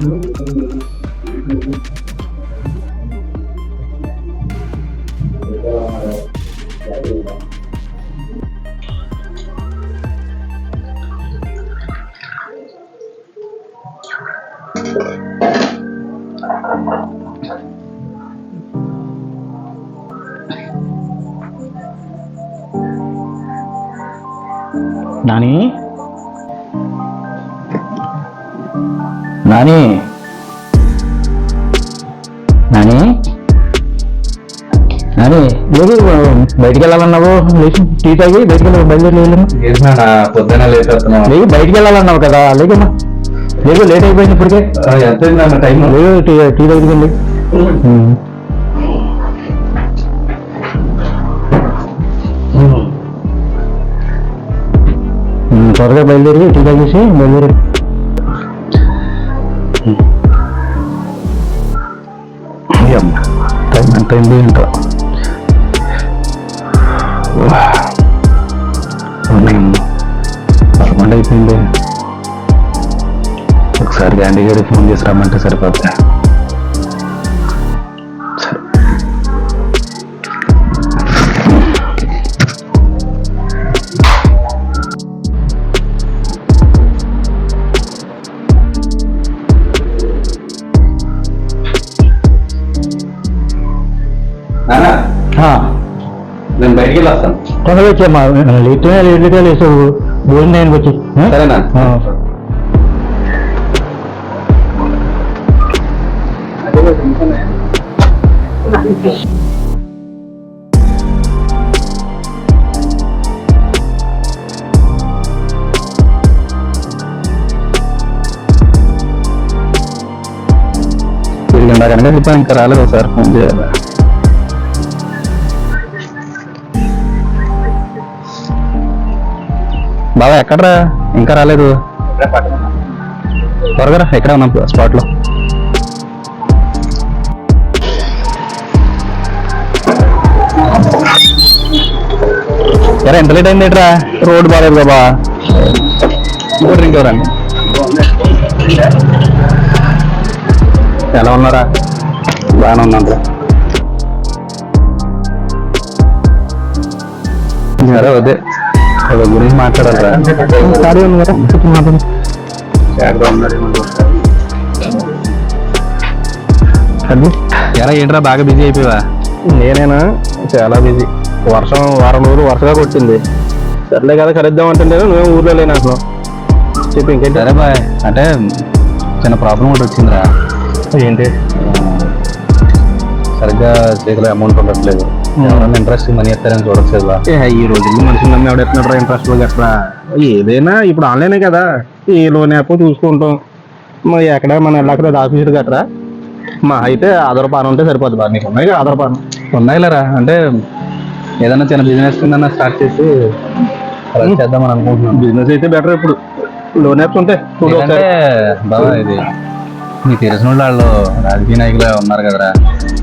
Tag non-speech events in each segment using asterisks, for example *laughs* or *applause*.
నాని నాని. నాని. నాని లేదు బయటికి వెళ్ళాలన్నావు? లేచి టీ తాగి బయటికి వెళ్ళి బయలుదేరి పొద్దున లేదు బయటికి వెళ్ళాలన్నావు కదా లేదమ్మా లేదు లేట్ అయిపోయింది ఇప్పటికే. ఎంత టైం లేదు టీ టీ త్వరగా బయలుదేరి టీ తాగేసి బయలుదేరి. ఎంత అయింది ఏంటో పదకొండు అయిపోయింది. ఒకసారి గాంధీ గారికి ఫోన్ చేసి రమ్మంటే సరిపోద్ది. నేను బయటికి వెళ్ళి వస్తాను తొందరగా వచ్చామ్మా లేట్గా లేట్గా లేసావు భోజనం టైంకి వచ్చి? సరేనా? ఇంకా రాలేదు ఒకసారి ఫోన్ చేయాలి. బాబా ఎక్కడరా? ఇంకా రాలేదు. త్వరగా రా, ఎక్కడ ఉన్నాం స్పాట్లో ఎరా ఎంత లేట్ అయింది ఏంట్రా రోడ్ బాగాలేదు బాబా ఇంకో డ్రింక్ ఎవరండి ఎలా ఉన్నారా? బాగానే ఉన్నాను సరే అదే వాళ్ళ గురించి మాట్లాడాలరా ఖాళీ ఉంది కదా కూర్చొని మాట్లాడు అది? ఎలా ఏంట్రా బాగా బిజీ అయిపోయావా? నేనేనా? చాలా బిజీ. వర్షం వారం రోజులు వరుసగా కొట్టింది. సర్లే కదా కలుద్దాం అంటే నువ్వు ఊర్లో లేను అసలు చెప్పి ఇంకేంటి? సరే బాయ్. అంటే చిన్న ప్రాబ్లం ఒకటి వచ్చిందిరా. ఏంటి? సరిగ్గా చేతిలో అమౌంట్ ఉండట్లేదు. ఇంట్రెస్ట్ మనీ ఎత్తారని ఈ రోజుల్లో మనుషులు నమ్మి ఎవడెత్తున్నాడు ఇంట్రెస్ట్ గట్రా ఏదైనా ఇప్పుడు ఆన్లైనే కదా ఏ లోన్ యాప్ చూసుకుంటాం మరి ఎక్కడ మన వెళ్ళక్కడ ఆఫీసులు గట్రా మా అయితే ఆధార పాన్ ఉంటే సరిపోద్ది బాగా నీకు ఉన్నాయి ఆధార పాన్ ఉన్నాయిలేరా అంటే ఏదైనా చిన్న బిజినెస్ కింద స్టార్ట్ చేసి చేద్దామని అనుకుంటున్నాను బిజినెస్ అయితే బెటర్ ఇప్పుడు లోన్ యాప్స్ ఉంటాయి బాబా ఇది నీకు తెలిసిన వాళ్ళు వాళ్ళు రాజకీయ నాయకులు ఉన్నారు కదరా.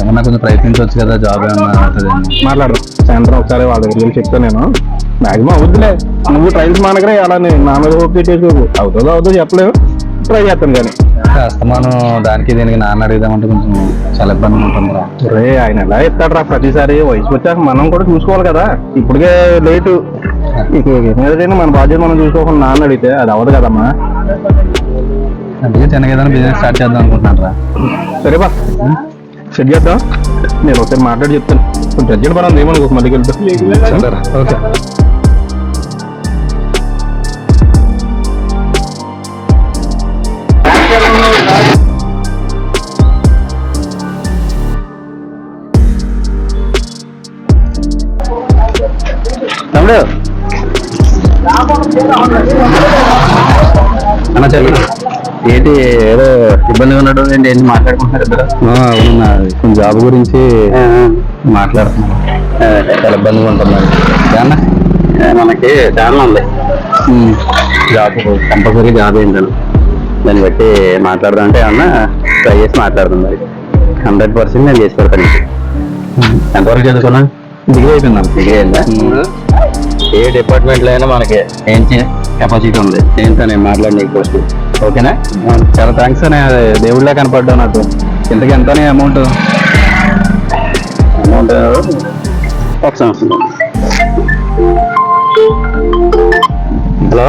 ఏమన్నా కొంచెం ప్రయత్నించవచ్చు కదా జాబ్ ఏమన్నా మాట్లాడు సాయంత్రం ఒకసారి వాళ్ళ దగ్గర వెళ్ళి చెప్తాను నేను. మాక్సిమం అవుద్దిలే. నువ్వు ట్రైల్స్ మానకరే అలా నా మీద ఓకే చేసుకో అవుతుందో అవుతుందో చెప్పలేవు. ట్రై చేస్తాను కానీ. అస్తమానం దానికి దీనికి నాన్న అడిగిదామంటే కొంచెం చాలా ఇబ్బందిగా ఉంటుందిరా రే. ఆయన ఎలా ఇస్తాడు రా ప్రతిసారి. వయసు వచ్చాక మనం కూడా చూసుకోవాలి కదా. ఇప్పటికే లేటు *laughs* ఇక ఏదైనా మన బాధ్యత మనం చూసుకోకుండా నాన్న అడిగితే అది అవ్వదు కదమ్మా. అందుకే చిన్నగా ఏదైనా బిజినెస్ స్టార్ట్ చేద్దాం అనుకుంటున్నాను రా సరే బా. సెట్ చేద్దాం. నేను ఒకసారి మాట్లాడి చెప్తాను. కొంచెం అర్జెంట్ పని ఉంది ఏమనుకో మళ్ళీ వెళ్తా. ఓకే. తమ్ముడు. అన్న చెప్పండి ఏంటి ఏదో ఇబ్బందిగా ఉన్నట్టు ఏంటి ఏంటి మాట్లాడుకుంటున్నారు ఇద్దరు? ఆ, అవునన్నా కొంచెం జాబ్ గురించి మాట్లాడుతున్నాను చాలా ఇబ్బందిగా ఉంటుంది ఏమన్నా? మనకి ఛానల్ ఉంది. జాబ్ కంపల్సరీ జాబ్ ఏంటని. దాన్ని బట్టి మాట్లాడదాం అంటే ఏమన్నా ట్రై చేసి మాట్లాడదాం మరి. హండ్రెడ్ పర్సెంట్ నేను చేసి పెడతాను నీకు. ఎంతవరకు చదువుకున్నా? డిగ్రీ అయిపోయింది డిగ్రీ అయిందా? ఏ డిపార్ట్మెంట్లో అయినా మనకి ఏం కెపాసిటీ ఉంది. ఏంటో నేను మాట్లాడి ఫస్ట్ ఓకేనా? చాలా థ్యాంక్స్ అనే దేవుళ్ళ కనపడ్డావు నాకు. ఇంతకి ఎంత అమౌంట్ అమౌంట్ ఒక సంవత్సరం హలో?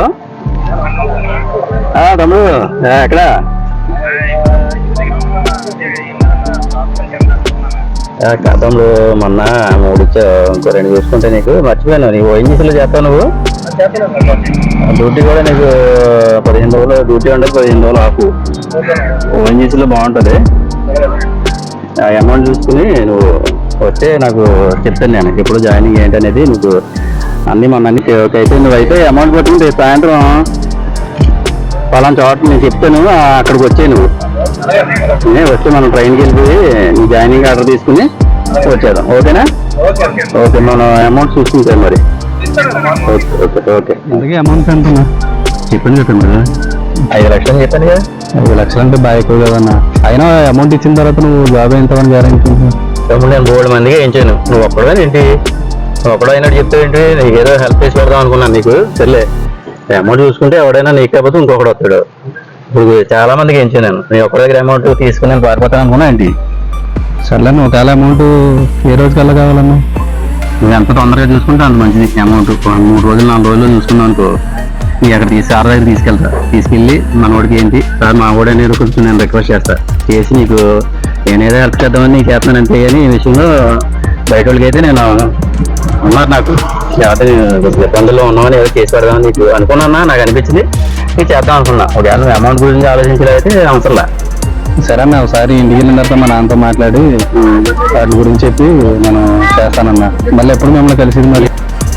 తమ్ముడు ఎక్కడ? గతంలో మొన్న మూడు ఇంకో రెండు చూసుకుంటే నీకు మర్చిపోయాను. నీకు ఓఎన్జీసీలో చేస్తావు నువ్వు? డ్యూటీ కూడా నీకు పదిహేను రోజులు డ్యూటీ ఉండదు పదిహేను రోజులు ఆపు. ఓఎన్జీసీలో బాగుంటుంది. ఆ అమౌంట్ చూసుకుని నువ్వు వస్తే నాకు చెప్తాను నేను ఎప్పుడు జాయినింగ్ ఏంటి అనేది నీకు అన్ని మొన్న అన్ని ఓకే అయితే నువ్వు అయితే అమౌంట్ పట్టుకుని రేపు సాయంత్రం పలానా చోట నేను చెప్తాను అక్కడికి వచ్చే నువ్వు. నేను వస్తే మనం ట్రైన్కి వెళ్ళిపోయి నీ జాయినింగ్ ఆర్డర్ తీసుకుని వచ్చేద్దాం. ఓకేనా? ఓకే మనం అమౌంట్ చూసుకుంటాం మరి. Okay okay okay. ఇంతకీ అమౌంట్ ఎంత చెప్పండి చెప్పండి మరి. ఐదు లక్షలు చెప్పాను కదా. ఐదు లక్షలు అంటే బాగా ఎక్కువ కదన్నా. అయినా అమౌంట్ ఇచ్చిన తర్వాత నువ్వు జాబ్ ఎంతవని గ్యారంటీ తమ్ముడు నేను మూడు మందికి వేయించాను నువ్వు ఒక్కడే ఏంటి? ఒక్కడో అయినట్టు చెప్తే ఏంటి? నీకు ఏదో హెల్ప్ చేసి పెడదాం అనుకున్నాను నీకు. సర్లే. అమౌంట్ చూసుకుంటే ఎవడైనా నీకు కాకపోతే ఇంకొకడు వస్తాడు. ఇప్పుడు చాలా మందికి వేయించాను నేను. నీ ఒక్క దగ్గర అమౌంట్ తీసుకుని నేను పారిపోతాను అనుకున్నా ఏంటి? సర్లే నువ్వు ఒకవేళ అమౌంట్ ఏ రోజుకల్లా కావాలన్నా? నువ్వు ఎంత తొందరగా చూసుకుంటే అంత మంచిది. అమౌంట్ మూడు రోజులు నాలుగు రోజులు చూసుకున్నావు అనుకో నీ అక్కడ తీసి సార్ దగ్గర తీసుకెళ్తా. తీసుకెళ్ళి మన వాడికి ఏంటి? సార్ మా వాడు అనేది కొంచెం నేను రిక్వెస్ట్ చేస్తా. చేసి నీకు నేనేదో హెల్ప్ చేద్దామని నీకు చేస్తాను అంతే కానీ ఈ విషయంలో బయట వాళ్ళకి అయితే నేను ఉన్నారు నాకు. లేకపోతే నేను ఇబ్బందుల్లో ఉన్నామని ఏదో చేసి పెడదామని నీకు అనుకున్నా నాకు అనిపించింది. నీకు చేద్దాం అనుకున్నా. ఒకవేళ నువ్వు అమౌంట్ గురించి ఆలోచించలేదైతే అవసరంలా. సరే అన్న ఒకసారి ఇంటికి వెళ్ళిన తర్వాత మా నాన్నతో మాట్లాడి వాటి గురించి చెప్పి నేను చేస్తానన్నా. మళ్ళీ ఎప్పుడు మిమ్మల్ని కలిసింది మరి?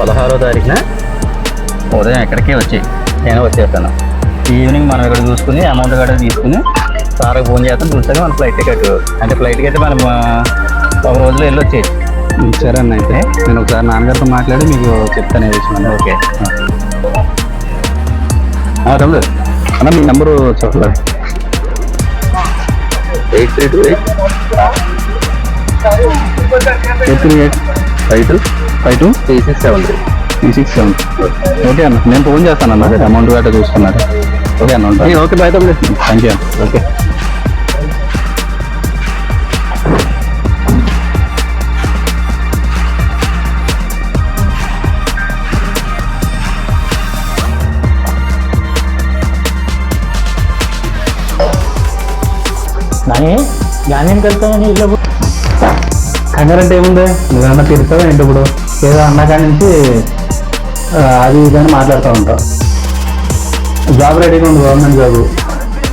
పదహారో తారీఖున ఉదయం ఎక్కడికి వచ్చి నేను వచ్చేస్తాను. ఈవినింగ్ మనం ఇక్కడ చూసుకుని అమౌంట్ కూడా తీసుకుని సార్కి ఫోన్ చేస్తాను. చూసాక మన ఫ్లైట్ టికెట్. అంటే ఫ్లైట్ టికెట్ మనం ఒక రోజులో వెళ్ళి వచ్చేది సరే అన్న అయితే నేను ఒకసారి నాన్నగారితో మాట్లాడి మీకు చెప్తాను ఏ విషయం ఓకే. అన్న మీ నెంబరు చెప్పలేదు eight three two eight eight three eight five two five two three six seven three three six seven okay అన్న నేను ఫోన్ చేస్తాను అన్న అమౌంట్ గట్రా చూసుకున్నారు ఓకే అన్న ఉంటాను ఓకే బాయ్ తమ్ముడు. Thank you okay. కానీ గానేం వెళ్తామని ఇల్లు కంగారు అంటే ఏముంది? నువ్వేమన్నా తిరుగుతావా ఏంటి ఇప్పుడు? ఏదో అన్నాక నుంచి అది ఇది మాట్లాడుతూ ఉంటాం. జాబ్ రెడీగా ఉంది గవర్నమెంట్ జాబ్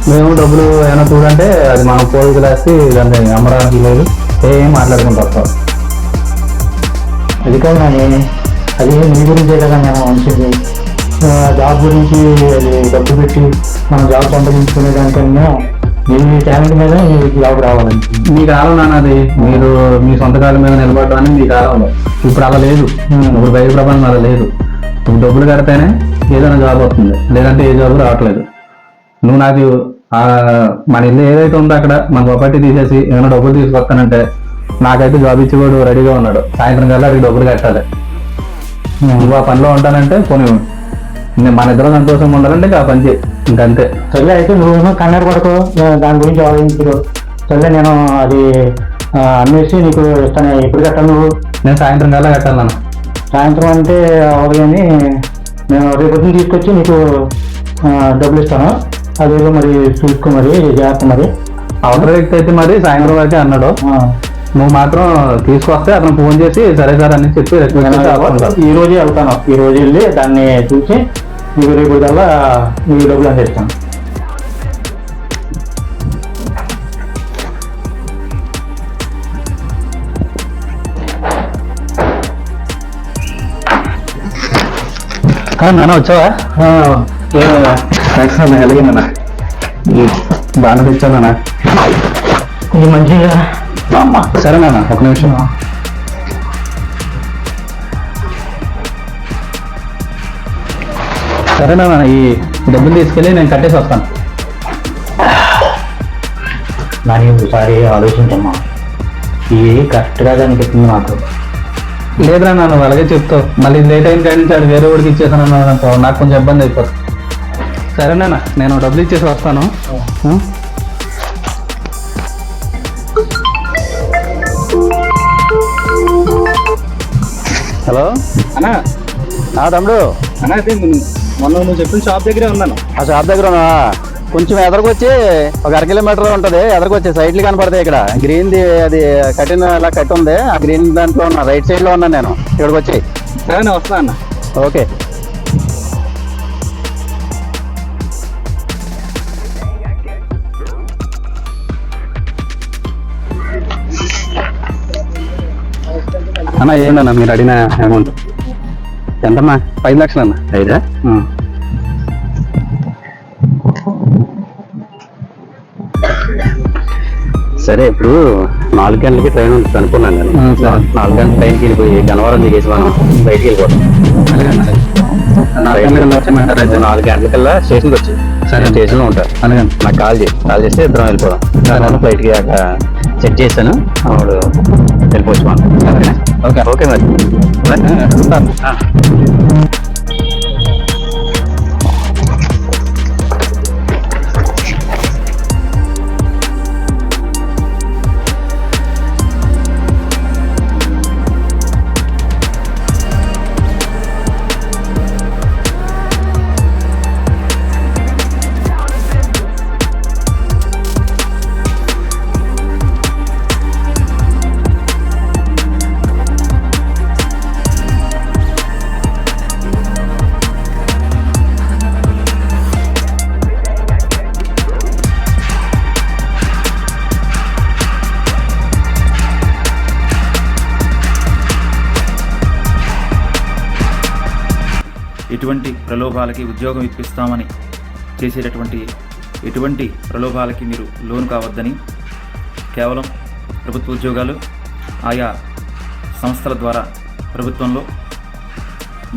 మేము డబ్బులు ఏమైనా చూడంటే అది మనం పోయి గ్లాస్కి దాన్ని అమ్మడానికి లేదు. ఏం మాట్లాడుకుంటూ వస్తాం అది కాదు కానీ అది మీ గురించే కదా మేము మంచిది ఆ, జాబ్ గురించి అది డబ్బు పెట్టి మనం జాబ్ సంపాదించుకునే దానికన్నా మీ టాలెంట్ మీద జాబ్ రావాలండి మీ కాలం నాన్నది. మీరు మీ సొంత కాలం మీద నిలబడడానికి మీ కాలంలో ఇప్పుడు అలా లేదు. ఇప్పుడు బయట ప్రపంచం అలా లేదు. ఇప్పుడు డబ్బులు కడితేనే ఏదైనా జాబ్ వస్తుంది. లేదంటే ఏ జాబ్ రావట్లేదు. నువ్వు నాకు ఆ మన ఇల్లు ఏదైతే ఉందో అక్కడ మన ప్రాపర్టీ తీసేసి ఏమైనా డబ్బులు తీసుకొస్తానంటే నాకైతే జాబ్ ఇచ్చేవాడు రెడీగా ఉన్నాడు. సాయంత్రం కల్లా అడిగి డబ్బులు కట్టాలి. నువ్వు ఆ పనిలో ఉంటానంటే పోనీ నేను మన ఇద్దరం సంతోషంగా ఉండాలంటే ఇంకా ఆ పని చేయి. ఇంకంతే సర్లే అయితే నువ్వేమో కంగారు పడకు. దాని గురించి ఆలోచించు సర్లే నేను అది ఆ, అన్వేషి నీకు ఇస్తాను. ఎప్పుడు కట్టాలి నువ్వు? నేను సాయంత్రం కల్లా కట్టాలి నాన్న. సాయంత్రం అంటే అవ్వదు కానీ నేను రేపు పొద్దున్న తీసుకొచ్చి నీకు డబ్బులు ఇస్తాను. అదేదో మరి చూసుకో మరి జాగ్రత్త మరి. అవసర వ్యక్తి అయితే మరి సాయంత్రం వరకే అన్నాడు. నువ్వు మాత్రం తీసుకొస్తే అతను ఫోన్ చేసి సరే సార్ అని చెప్పి. ఈ రోజే వెళ్తాను. ఈ రోజు వెళ్ళి దాన్ని చూసి నీకు రేపు కల్లా నీకు డబ్బులు అందిస్తాను నాన్న వచ్చావా? థ్యాంక్స్ అన్న ఎలాగేనన్నా బాగానే తెచ్చాను నాన్న. మంచిగా. సరే నాన్న ఒక నిమిషం. సరే నాన్న ఈ డబ్బులు తీసుకెళ్ళి నేను కట్టేసి వస్తాను. దాని ఒకసారి ఆలోచించమ్మా. ఇది కరెక్ట్గా అనిపిస్తుంది నాకు? లేదురా నాన్న అలాగే చెప్తావు. మళ్ళీ లేట్ అయిన కాడి నుంచి వేరే వాడికి ఇచ్చేసాను అనుకో నాకు కొంచెం ఇబ్బంది అయిపోతుంది సరేనా నేను డబ్బులు ఇచ్చేసి వస్తాను? హలో? అన్నా. తమ్ముడు. అన్నా మొన్న నువ్వు చెప్పిన షాప్ దగ్గరే ఉన్నాను. ఆ షాప్ దగ్గర ఉన్నావా? కొంచెం ఎదరికొచ్చి ఒక అర కిలోమీటర్ ఉంటది. ఎదరికొచ్చి సైడ్లు కనపడతాయి ఇక్కడ. గ్రీన్ ది అది కట్టిన అలా కట్టి ఉంది. ఆ గ్రీన్ దాంట్లో ఉన్నా రైట్ సైడ్లో ఉన్నాను నేను. ఇక్కడికి వచ్చి. సరే నేను వస్తా అన్న. ఓకే. అన్న ఏందన్న మీరు అడిగిన అమౌంట్ ఎంతమ్మా? ఐదు లక్షలు అన్న ఐదా సరే ఇప్పుడు నాలుగు గంటలకి ట్రైన్ ఉంటుంది అనుకున్నాను నేను. నాలుగు గంటల ట్రైన్కి వెళ్ళిపోయి గన్నవరం దిగేసి మనం బయటికి వెళ్ళిపోతాం. నాలుగు గంటలకల్లా స్టేషన్కి వచ్చి సరే. స్టేషన్లో ఉంటారు అలాగే. నాకు కాల్ చేయి. కాల్ చేస్తే ఇద్దరం వెళ్ళిపోదాం. తర్వాత ఫ్లైట్కి అక్కడ చెక్ చేశాను ఆవిడ వెళ్ళిపోవచ్చు మనం. ఓకే. ఓకే మరి. ఎటువంటి ప్రలోభాలకి ఉద్యోగం ఇప్పిస్తామని చేసేటటువంటి ఎటువంటి ప్రలోభాలకి మీరు లోను కావద్దని కేవలం ప్రభుత్వ ఉద్యోగాలు ఆయా సంస్థల ద్వారా ప్రభుత్వంలో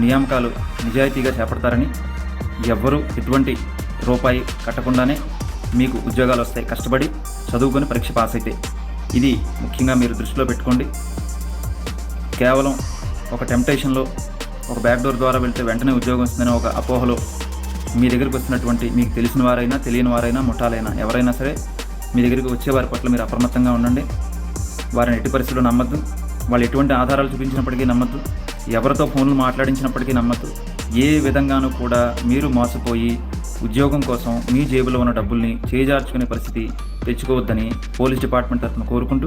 నియామకాలు నిజాయితీగా చేపడతారని ఎవ్వరూ ఎటువంటి రూపాయి కట్టకుండానే మీకు ఉద్యోగాలు వస్తాయి. కష్టపడి చదువుకొని పరీక్ష పాస్ అయితే ఇది ముఖ్యంగా మీరు దృష్టిలో పెట్టుకోండి. కేవలం ఒక టెంప్టేషన్లో ఒక బ్యాక్ డోర్ ద్వారా వెళ్తే వెంటనే ఉద్యోగం వస్తుందని ఒక అపోహలో మీ దగ్గరికి వస్తున్నటువంటి మీకు తెలిసిన వారైనా తెలియని వారైనా ముఠాలైనా ఎవరైనా సరే మీ దగ్గరికి వచ్చే వారి పట్ల మీరు అప్రమత్తంగా ఉండండి. వారిని ఎట్టి పరిస్థితుల్లో నమ్మద్దు. వాళ్ళు ఎటువంటి ఆధారాలు చూపించినప్పటికీ నమ్మద్దు. ఎవరితో ఫోన్లు మాట్లాడించినప్పటికీ నమ్మద్దు. ఏ విధంగానూ కూడా మీరు మోసపోయి ఉద్యోగం కోసం మీ జేబులో ఉన్న డబ్బుల్ని చేజార్చుకునే పరిస్థితి తెచ్చుకోవద్దని పోలీస్ డిపార్ట్మెంట్ తరఫున కోరుకుంటూ